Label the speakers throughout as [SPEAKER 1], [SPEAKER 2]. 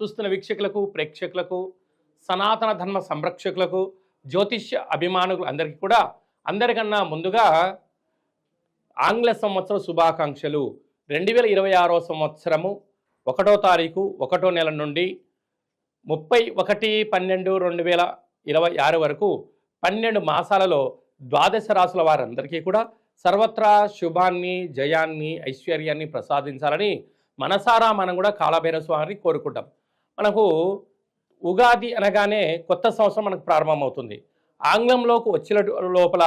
[SPEAKER 1] చూస్తున్న వీక్షకులకు ప్రేక్షకులకు సనాతన ధర్మ సంరక్షకులకు జ్యోతిష్య అభిమానులు అందరికీ కూడా అందరికన్నా ముందుగా ఆంగ్ల సంవత్సర శుభాకాంక్షలు. రెండు వేల ఇరవై ఆరో సంవత్సరము ఒకటో తారీఖు ఒకటో నెల నుండి ముప్పై ఒకటి పన్నెండు రెండు వేల ఇరవై ఆరు వరకు పన్నెండు మాసాలలో ద్వాదశ రాసుల వారందరికీ కూడా సర్వత్రా శుభాన్ని జయాన్ని ఐశ్వర్యాన్ని ప్రసాదించాలని మనసారా మనం కూడా కాలభైరవ స్వామిని కోరుకుంటాం. మనకు ఉగాది అనగానే కొత్త సంవత్సరం మనకు ప్రారంభమవుతుంది. ఆంగ్లంలోకి వచ్చిన లోపల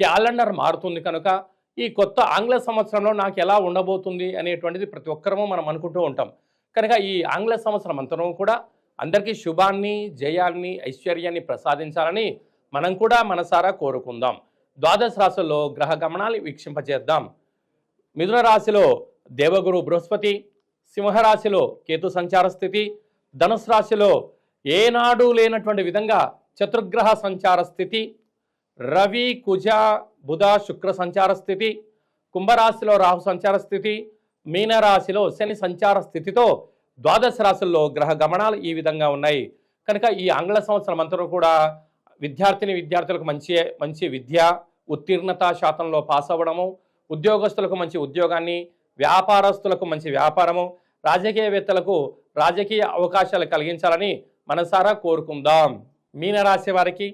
[SPEAKER 1] క్యాలెండర్ మారుతుంది కనుక ఈ కొత్త ఆంగ్ల సంవత్సరంలో నాకు ఎలా ఉండబోతుంది అనేటువంటిది ప్రతి ఒక్కరము మనం అనుకుంటూ ఉంటాం. కనుక ఈ ఆంగ్ల సంవత్సరం అంతరం కూడా అందరికీ శుభాన్ని జయాన్ని ఐశ్వర్యాన్ని ప్రసాదించాలని మనం కూడా మనసారా కోరుకుందాం. ద్వాదశ రాశుల్లో గ్రహ గమనాలు వీక్షింపజేద్దాం. మిథున రాశిలో దేవగురు బృహస్పతి సింహరాశిలో కేతు సంచార స్థితి ధనుసు రాశిలో ఏనాడు లేనటువంటి విధంగా చతుర్గ్రహ సంచార స్థితి రవి కుజ బుధ శుక్ర సంచార స్థితి కుంభరాశిలో రాహు సంచార స్థితి మీనరాశిలో శని సంచార స్థితితో ద్వాదశ రాశుల్లో గ్రహ గమనాలు ఈ విధంగా ఉన్నాయి. కనుక ఈ ఆంగ్ల సంవత్సరం అంతా కూడా విద్యార్థిని విద్యార్థులకు మంచి మంచి విద్య ఉత్తీర్ణత శాతంలో పాస్ అవ్వడము ఉద్యోగస్తులకు మంచి ఉద్యోగాన్ని వ్యాపారస్తులకు మంచి వ్యాపారము రాజకీయవేత్తలకు రాజకీయ అవకాశాలు కలిగించాలని మనసారా కోరుకుందాం. మీనరాశి వారికి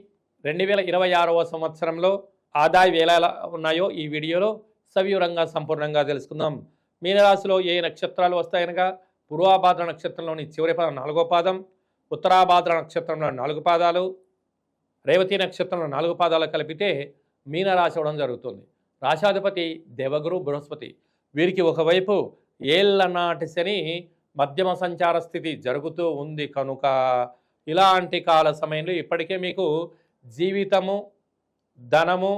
[SPEAKER 1] రెండు వేల ఇరవై ఆరవ సంవత్సరంలో ఆదాయం ఎలా ఉన్నాయో ఈ వీడియోలో సవివరంగా సంపూర్ణంగా తెలుసుకుందాం. మీనరాశిలో ఏ నక్షత్రాలు వస్తాయనగా పూర్వాభాద్ర నక్షత్రంలోని చివరి పాదం నాలుగో పాదం ఉత్తరాభాద్ర నక్షత్రంలో నాలుగు పాదాలు రేవతి నక్షత్రంలో నాలుగు పాదాలు కలిపితే మీనరాశి అవడం జరుగుతుంది. రాశాధిపతి దేవగురు బృహస్పతి వీరికి ఒకవైపు ఏళ్ళ నాటి శని మధ్యమ సంచార స్థితి జరుగుతూ ఉంది కనుక ఇలాంటి కాల సమయంలో ఇప్పటికే మీకు జీవితము ధనము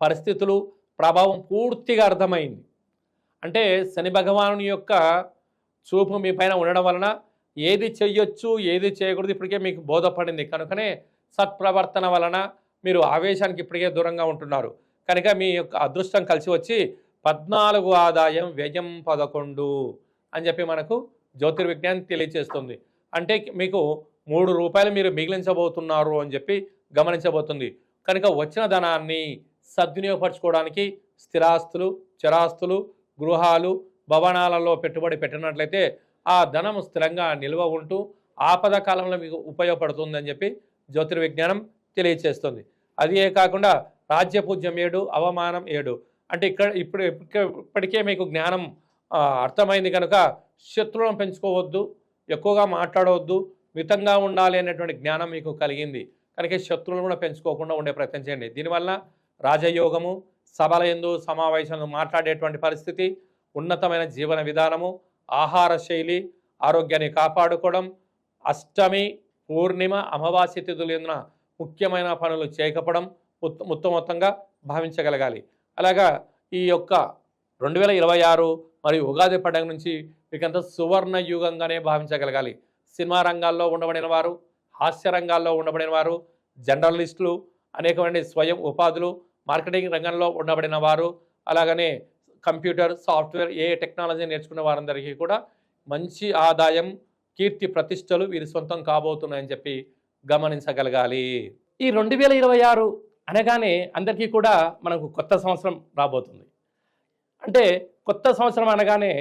[SPEAKER 1] పరిస్థితులు ప్రభావం పూర్తిగా అర్థమైంది. అంటే శని భగవాను యొక్క చూపు మీ పైన ఉండడం వలన ఏది చెయ్యొచ్చు ఏది చేయకూడదు ఇప్పటికే మీకు బోధపడింది. కనుకనే సత్ప్రవర్తన వలన మీరు ఆవేశానికి ఇప్పటికే దూరంగా ఉంటున్నారు. కనుక మీ యొక్క అదృష్టం కలిసి వచ్చి పద్నాలుగు ఆదాయం వ్యయం పదకొండు అని చెప్పి మనకు జ్యోతిర్విజ్ఞానం తెలియచేస్తుంది. అంటే మీకు మూడు రూపాయలు మీరు మిగిలించబోతున్నారు అని చెప్పి గమనించబోతుంది. కనుక వచ్చిన ధనాన్ని సద్వినియోగపరచుకోవడానికి స్థిరాస్తులు చరాస్తులు గృహాలు భవనాలలో పెట్టుబడి పెట్టినట్లయితే ఆ ధనం స్థిరంగా నిల్వ ఉంటూ ఆపద కాలంలో మీకు ఉపయోగపడుతుందని చెప్పి జ్యోతిర్విజ్ఞానం తెలియచేస్తుంది. అదే కాకుండా రాజ్యపూజ్యం ఏడు అవమానం ఏడు. అంటే ఇక్కడ ఇప్పుడు ఇప్పటికే మీకు జ్ఞానం అర్థమైంది కనుక శత్రువులను పెంచుకోవద్దు ఎక్కువగా మాట్లాడవద్దు మితంగా ఉండాలి అనేటువంటి జ్ఞానం మీకు కలిగింది. కనుక శత్రువులను కూడా పెంచుకోకుండా ఉండే ప్రయత్నం చేయండి. దీనివల్ల రాజయోగము సభల ఎందు సమావేశంలో మాట్లాడేటువంటి పరిస్థితి ఉన్నతమైన జీవన విధానము ఆహార శైలి ఆరోగ్యాన్ని కాపాడుకోవడం అష్టమి పూర్ణిమ అమావాస్య తిథులందున ముఖ్యమైన పనులు చేయకపోవడం ఉత్త మొత్తం మొత్తంగా భావించగలగాలి. అలాగా ఈ యొక్క రెండు వేల ఇరవై ఆరు మరియు ఉగాది పండుగ నుంచి మీకంత సువర్ణ యుగంగానే భావించగలగాలి. సినిమా రంగాల్లో ఉండబడిన వారు హాస్య రంగాల్లో ఉండబడిన వారు జర్నలిస్టులు అనేకమైన స్వయం ఉపాధులు మార్కెటింగ్ రంగంలో ఉండబడిన వారు అలాగనే కంప్యూటర్ సాఫ్ట్వేర్ ఏ టెక్నాలజీ నేర్చుకున్న వారందరికీ కూడా మంచి ఆదాయం కీర్తి ప్రతిష్టలు వీరి సొంతం కాబోతున్నాయని చెప్పి గమనించగలగాలి. ఈ రెండు వేల ఇరవై ఆరు అనగానే అందరికీ కూడా మనకు కొత్త సంవత్సరం రాబోతుంది. అంటే కొత్త సంవత్సరం అనగానే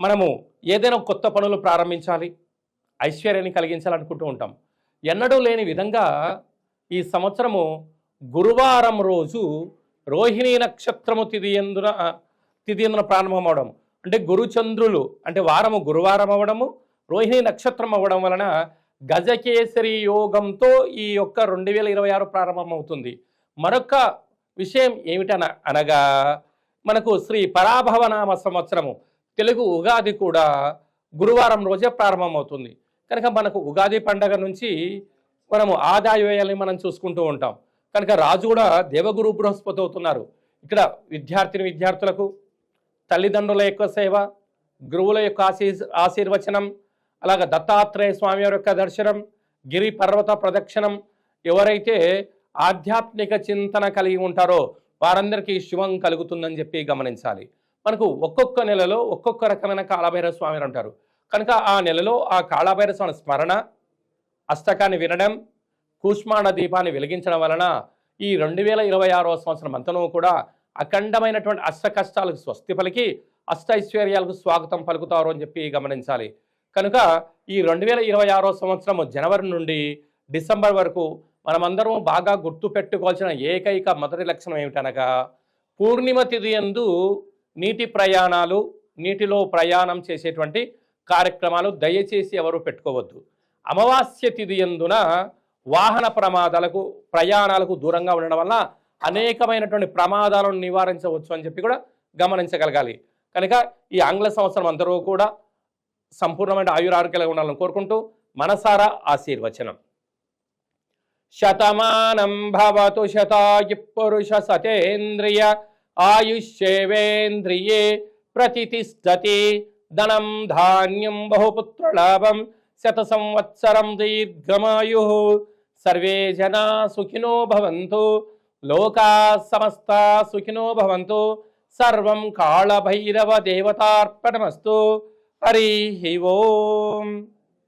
[SPEAKER 1] మనము ఏదైనా కొత్త పనులు ప్రారంభించాలి ఐశ్వర్యాన్ని కలిగించాలనుకుంటూ ఉంటాం. ఎన్నడూ లేని విధంగా ఈ సంవత్సరము గురువారం రోజు రోహిణి నక్షత్రము తిదియందున ఎందున ఎందున ప్రారంభం అవడం. అంటే గురుచంద్రులు అంటే వారము గురువారం అవ్వడము రోహిణి నక్షత్రం అవ్వడం వలన గజకేసరి యోగంతో ఈ యొక్క రెండు వేల ఇరవై ఆరు ప్రారంభమవుతుంది. మరొక విషయం ఏమిటన అనగా మనకు శ్రీ పరాభవనామ సంవత్సరము తెలుగు ఉగాది కూడా గురువారం రోజే ప్రారంభమవుతుంది. కనుక మనకు ఉగాది పండగ నుంచి మనము ఆదాయ వ్యయాన్ని మనం చూసుకుంటూ ఉంటాం. కనుక రాజు కూడా దేవగురు బృహస్పతి అవుతున్నారు. ఇక్కడ విద్యార్థిని విద్యార్థులకు తల్లిదండ్రుల యొక్క సేవ గురువుల యొక్క ఆశీ ఆశీర్వచనం అలాగ దత్తాత్రేయ స్వామి వారి యొక్క దర్శనం గిరి పర్వత ప్రదక్షిణం ఎవరైతే ఆధ్యాత్మిక చింతన కలిగి ఉంటారో వారందరికీ శివం కలుగుతుందని చెప్పి గమనించాలి. మనకు ఒక్కొక్క నెలలో ఒక్కొక్క రకమైన కాళభైరవ స్వామి అంటారు ఉంటారు. కనుక ఆ నెలలో ఆ కాళభైరవ స్వామి స్మరణ అష్టకాన్ని వినడం కూష్మాండ దీపాన్ని వెలిగించడం వలన ఈ రెండు వేల ఇరవై ఆరో సంవత్సరం అంతనూ కూడా అఖండమైనటువంటి అష్ట కష్టాలకు స్వస్తి పలికి అష్ట ఐశ్వర్యాలకు స్వాగతం పలుకుతారు అని చెప్పి గమనించాలి. కనుక ఈ రెండు వేల ఇరవై ఆరో సంవత్సరం జనవరి నుండి డిసెంబర్ వరకు మనమందరం బాగా గుర్తు పెట్టుకోవాల్సిన ఏకైక మొదటి లక్షణం ఏమిటనగా పూర్ణిమ తిథి ఎందు నీటి ప్రయాణాలు నీటిలో ప్రయాణం చేసేటువంటి కార్యక్రమాలు దయచేసి ఎవరు పెట్టుకోవద్దు. అమావాస్య తిథి యందున వాహన ప్రమాదాలకు ప్రయాణాలకు దూరంగా ఉండడం వల్ల అనేకమైనటువంటి ప్రమాదాలను నివారించవచ్చు అని చెప్పి కూడా గమనించగలగాలి. కనుక ఈ ఆంగ్ల సంవత్సరం అందరూ కూడా సంపూర్ణమైన ఆయురారోగ్యాలు ఉండాలని కోరుకుంటూ మనసారా ఆశీర్వచనం. శతమానం భవతు శతాయు పురుష సతేంద్రియ ఆయుష్యేవేంద్రియే ప్రతిష్టతి ధనం ధాన్యం బహుపుత్రలాభం శత సంవత్సరం దీర్ఘమాయు. సర్వే జనా సుఖినో భవంతు లోకా సమస్త సుఖినో భవంతు సర్వం కాళభైరవ దేవతార్పణమస్తు. హరి ఓం.